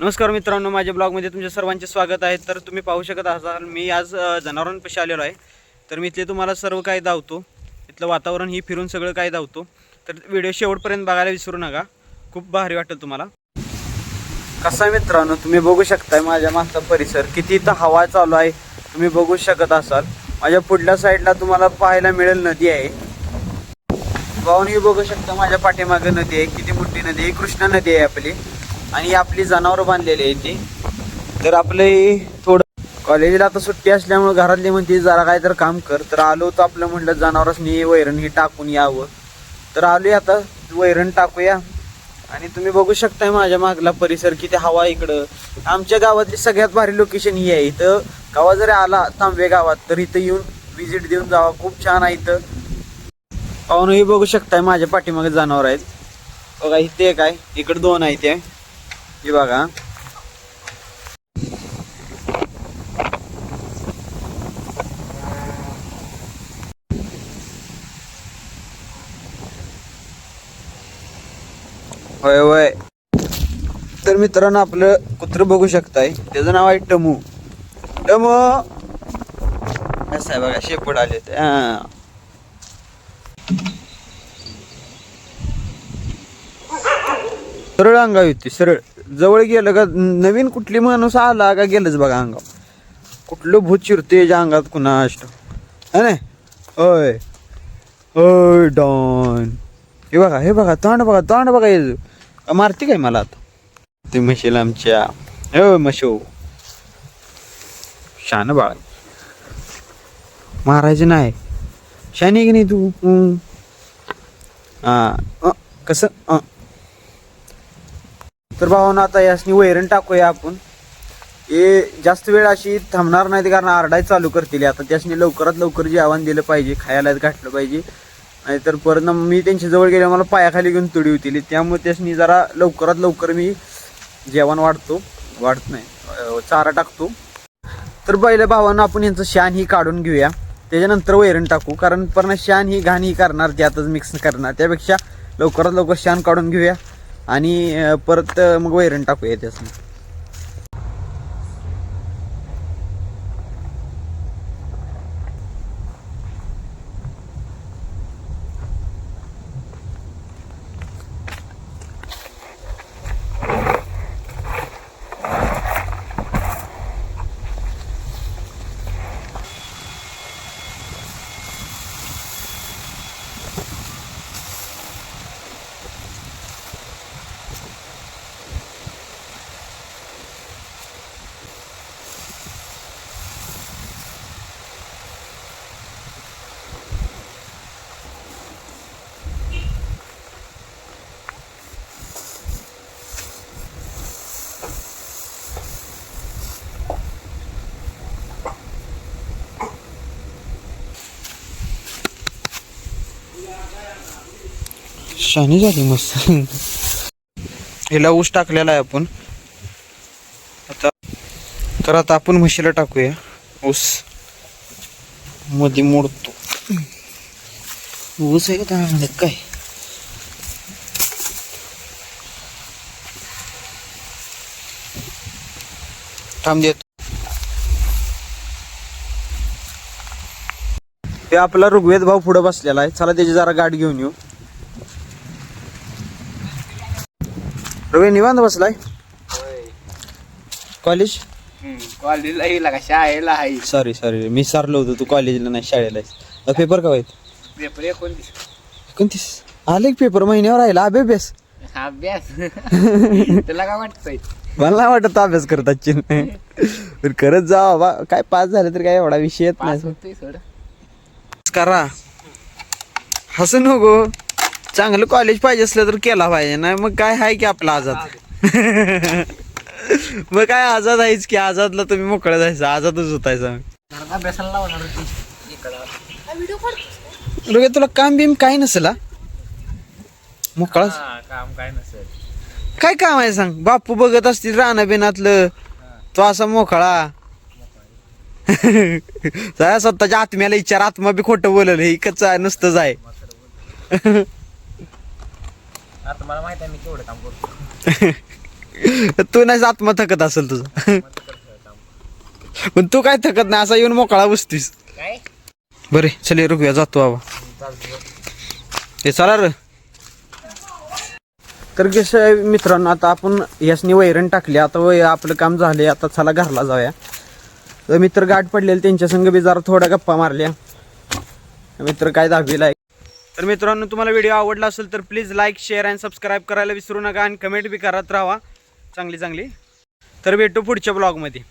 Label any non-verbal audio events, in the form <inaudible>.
नमस्कार मित्रांनो माझ्या ब्लॉगमध्ये तुमच्या सर्वांचे स्वागत आहे. तर तुम्ही पाहू शकत असाल मी आज जनावरांपाशी आलेलो आहे. तर मी इथले तुम्हाला सर्व काही धावतो इथलं वातावरण ही फिरून सगळं काही धावतो तर व्हिडिओ शेवटपर्यंत बघायला विसरू नका. खूप भारी वाटेल तुम्हाला. कसा आहे मित्रांनो तुम्ही बघू शकताय माझ्या मागचा परिसर किती इथं हवा चालू आहे. तुम्ही बघू शकत असाल. माझ्या पुढल्या साईडला तुम्हाला पाहायला मिळेल नदी आहे. पाहून ही बघू शकता माझ्या पाठीमागे नदी आहे. किती मोठी नदी आहे. कृष्णा नदी आहे आपली. आणि आपली जनावरं बांधलेली आहे ती. तर आपलं हे थोडं कॉलेजला आता सुट्टी असल्यामुळे घरातली म्हणते जरा काय तर काम कर. तर आलो होतो आपलं म्हटलं जनावरांनी वैरण ही टाकून यावं. तर आलो आता वैरण टाकूया. आणि तुम्ही बघू शकताय माझ्या मागला परिसर किती हवा आहे इकडं. आमच्या गावातली सगळ्यात भारी लोकेशन ही आहे. इथं गावा जरी आला तांबे गावात तर इथं येऊन व्हिजिट देऊन जावा. खूप छान आहे इथं. पाहून बघू शकताय माझ्या पाठीमागे जनावर आहेत. बघा इथे काय आहे. इकडे दोन आहेत ते. हे बघा. होय होय. तर मित्रांनो आपलं कुत्र बघू शकताय. त्याचं नाव आहे टमू. टमू. असं आहे बघा शेपूट आले ते. हा. सरळ अंगावी होती सरळ. जवळ गेलं का नवीन कुठली माणूस आला का गेलंच बघा अंगाव कुठलं भूत चिरते ज्या अंगात कुणा अष्ट है ना होय होय डॉन. हे बघा हे बघा तोंड बघा तोंड बघा याचं मारते काय मला आता? ते म्हशीला आमच्या. होय मशो शान बाळ. मारायचं नाही. शानी की नाही तू? हां. हा कसं? तर भावानं आता यासनी वैरण टाकूया आपण. हे जास्त वेळ अशी थांबणार नाही कारण आरडाय चालू करतील. आता त्यासनी लवकरात लवकर जेवण दिलं पाहिजे खायला घातलं पाहिजे. नाहीतर परत मी त्यांच्याजवळ गेले गेल्या मला पायाखाली घेऊन तुडी होतील. त्यामुळे त्यासनी जरा लवकरात लवकर मी जेवण वाढतो. वाढत नाही. चारा टाकतो. तर पहिल्या भावानं आपण यांचं शान ही काढून घेऊया. त्याच्यानंतर वैरण टाकू. कारण पण शान ही घाण ही करणार त्यातच मिक्स करणार. त्यापेक्षा लवकरात लवकर शान काढून घेऊया. आणि परत मग वैरण टाकूया त्यासनी शानी झाली मस्त. हिला ऊस टाकलेला आहे आपण. आता तर आता आपण म्हशीला टाकूया. ऊस. मध्ये मोडतो. ऊस आहे का काय? थांब देत. ते आपला ऋग्वेद भाऊ पुढे बसलेला आहे. चला त्याची जरा गाडी घेऊन येऊ. रवी निवांत बसलाय? कॉलेज कॉलेजला येईल का? शाळेला आहे. सॉरी सॉरी मी सारलो होतो तू कॉलेजला नाही शाळेला आहेस. पेपर का आहेत? पेपर एकोणतीस. एकोणतीस? आले पेपर महिन्यावर राहिला अभ्यास? अभ्यास. <laughs> तुला काय वाटतंय? मला नाही वाटत अभ्यास करतात चिन पण करत जा बाबा काय पास झालं तर काय एवढा विषय येत पास नाही. करा हसू नको. चांगलं कॉलेज पाहिजे असलं तर केला पाहिजे. नाही मग काय आहे की आपला आझाद? <laughs> मग काय आझाद आहेच की आझादला तुम्ही मोकळं जायचं आझादच होतायचा. रोगे तुला काम बिम काय नसेल? मोकळा? काम काय नसेल. काय काम आहे सांग? बापू बघत असतील राणा बिनातलं तो असा मोकळा. <laughs> स्वतःच्या आत्म्याला विचार आत्मा बी खोटं बोलल हे कच नुसतंच आहे <laughs> आता मला माहीत आहे मी केवढं काम करतो <laughs> तू नाही आत्मा थकत असेल तुझं. पण तू काय थकत नाही असा येऊन मोकळा बसतीस. बरे चल रुपया जातो बाबा. ते चला र. तर कसं मित्रांनो आता आपण यासनी वैरण टाकली. आता वय आपलं काम झाले आता चला घरला जाऊया. तर मित्र गाठ पडलेले त्यांच्या संग बी जरा थोड्या गप्पा मारल्या. मित्र काय दहावीला तर मित्रांनो तुम्हाला व्हिडिओ आवडला असेल तर please like share and subscribe करायला विसरू नका आणि कमेंट बी करत राहा. चांगली चांगली. तर भेटू पुढच्या ब्लॉगमध्ये